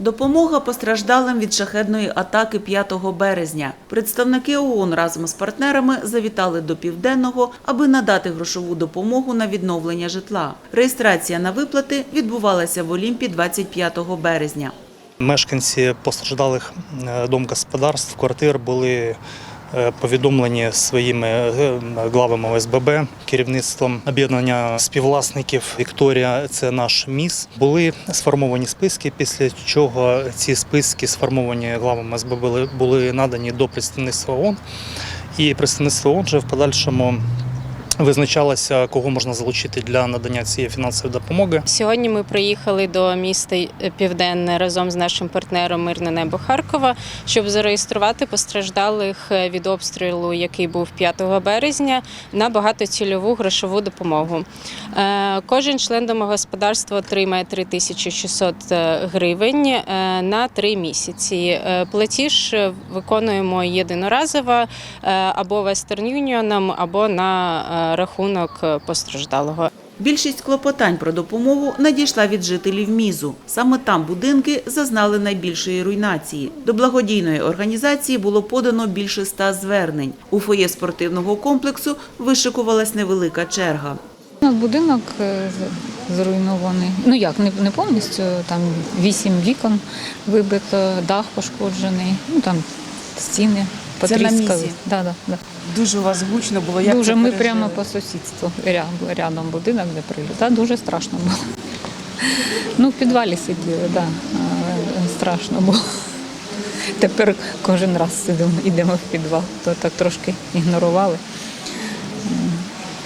Допомога постраждалим від шахедної атаки 5 березня. Представники ООН разом з партнерами завітали до Південного, аби надати грошову допомогу на відновлення житла. Реєстрація на виплати відбувалася в Олімпі 25 березня. Мешканці постраждалих е, домогосподарств, квартир були повідомлені своїми е, главами ОСББ, керівництвом об'єднання співвласників Вікторія. Це наш міс. Були сформовані списки. Після чого ці списки, сформовані главами ОСББ, були надані до представництва ООН. І представництво ООН вже в подальшому визначалося, кого можна залучити для надання цієї фінансової допомоги. Сьогодні ми приїхали до міста Південне разом з нашим партнером Мирне небо Харкова, щоб зареєструвати постраждалих від обстрілу, який був 5 березня, на багатоцільову грошову допомогу. Е, Кожен член домогосподарства отримає 3600 гривень е, на три місяці. Е, Платіж е, виконуємо єдиноразово е, або Western Union, або на рахунок е, постраждалого. Більшість клопотань про допомогу надійшла від жителів мізу. Саме там будинки зазнали найбільшої руйнації. До благодійної організації було подано більше ста звернень. У фоє спортивного комплексу вишикувалась невелика черга. Будинок е, зруйнований. Ну як, не, не повністю, там вісім вікон вибито, дах пошкоджений, ну там стіни Це на місці? Да, да, да. Дуже у вас гучно було. Як дуже ми пережили? прямо по сусідству. Рядом, рядом будинок, де приліт. Да, дуже страшно було. Ну, в підвалі сиділи, да. страшно було. Тепер кожен раз сидимо, йдемо в підвал, то так трошки ігнорували.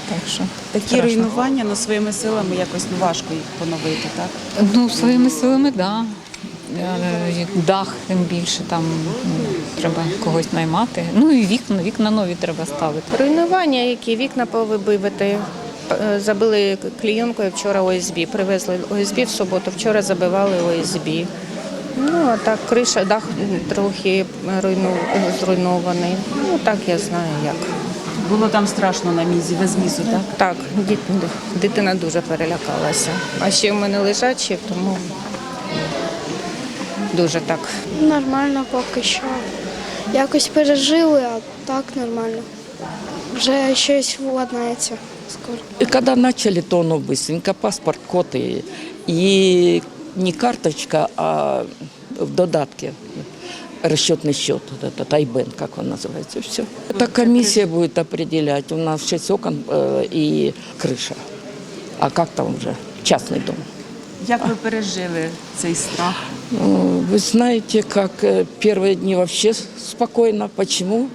Так що Такі страшно. руйнування ну, своїми силами якось ну, важко їх поновити, так? Ну, своїми силами, так. Да. Е, Дах тим більше, там ну, треба когось наймати. Ну і вікна, вікна нові треба ставити. Руйнування, які вікна повибивати. Е, Забили клійонкою вчора ОСБ. Привезли ОСБ в суботу, вчора забивали ОСБ. Ну, а так, криша, дах трохи руйну, зруйнований. Ну, так я знаю як. Було там страшно на мізі, ви з мізу, так? Так, дитина дуже перелякалася. А ще в мене лежачі, тому дуже так. Нормально поки що. Якось пережили, а так нормально. Вже щось владнається скоро. И когда начали, то оно быстренько, паспорт, код и, и не карточка, а в додатке расчетный счет, вот этот Айбен, как он называется, все. Это комиссия будет определять. У нас шесть окон э, и крыша. А как там уже? Частный дом. Як ви пережили цей страх? Ну, Вы знаете, как э, первые дни вообще спокойно. Почему?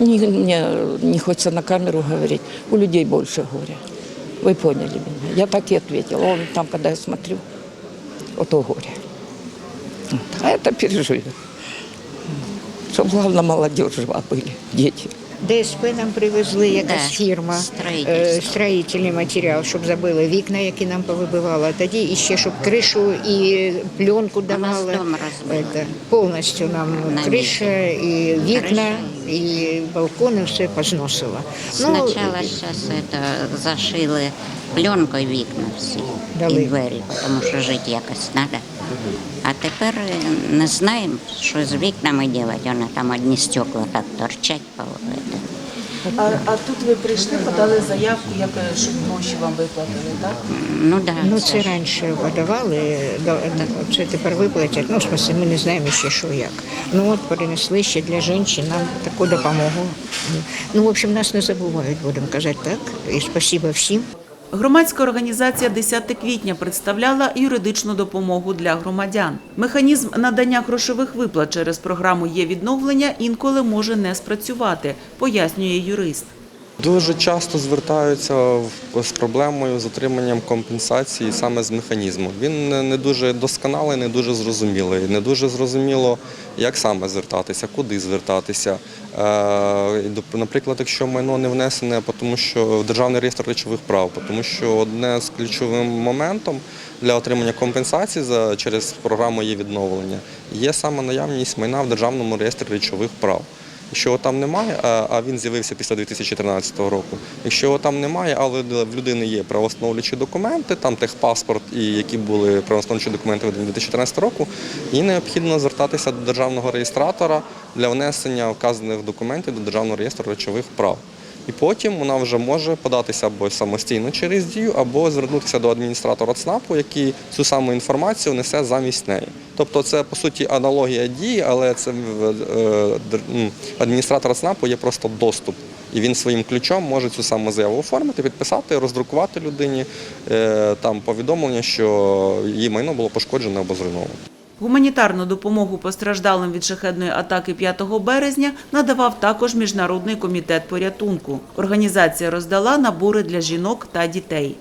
Не, мне не хочется на камеру говорить. У людей больше горя. Вы поняли меня. Я так и ответила. Он там, когда я смотрю, вот то горе. Вот. А это пережили. Чтобы главное молодежь жива были, дети. ДСП нам привезли якась Да, фірма, е, строїтельний матеріал, щоб забили вікна, які нам повибивали. А тоді іще, щоб кришу і пленку давали. Это, повністю нам На криша, і вікна, і балкони все позносило. Сначала сейчас это зашили пленкою вікна всі Дали. і двері, тому що жити якось треба. А тепер не знаємо, що з вікнами робити. Вони там одні стекла так торчать. А, а тут ви прийшли, подали заявку, як, щоб гроші вам виплатили, так? Ну да, Ну це це раніше подавали, це тепер виплатять. Ну, в смысле, ми не знаємо ще, що як. Ну от перенесли ще для жінок нам таку допомогу. Ну, в общем, нас не забувають, будемо казати так. І спасибо всім. Громадська організація «10 квітня представляла юридичну допомогу для громадян. Механізм надання грошових виплат через програму «Є відновлення» інколи може не спрацювати, пояснює юрист. Дуже часто звертаються з проблемою з отриманням компенсації саме з механізму. Він не- дуже досконалий, не дуже зрозумілий. Не дуже зрозуміло, як саме звертатися, куди звертатися. Е, Наприклад, якщо майно не внесене, тому що в державний реєстр речових прав, тому що одне з ключовим моментом для отримання компенсації за через програму є відновлення є саме наявність майна в державному реєстрі речових прав. Якщо його там немає, а він з'явився після 2013 року. Якщо його там немає, але в людини є правоостановлюючі документи, там техпаспорт і які були правоостановлюючі документи від 2014 року, їй необхідно звертатися до державного реєстратора для внесення вказаних документів до державного реєстру речових прав. І потім вона вже може податися або самостійно через дію, або звернутися до адміністратора ЦНАПу, який цю саму інформацію несе замість неї. Тобто це по суті аналогія дії, але це е, м, адміністратора ЦНАПу є просто доступ. І він своїм ключом може цю саму заяву оформити, підписати, роздрукувати людині е, там повідомлення, що її майно було пошкоджене або зруйновано. Гуманітарну допомогу постраждалим від шахедної атаки 5 березня надавав також Міжнародний комітет порятунку. Організація роздала набори для жінок та дітей.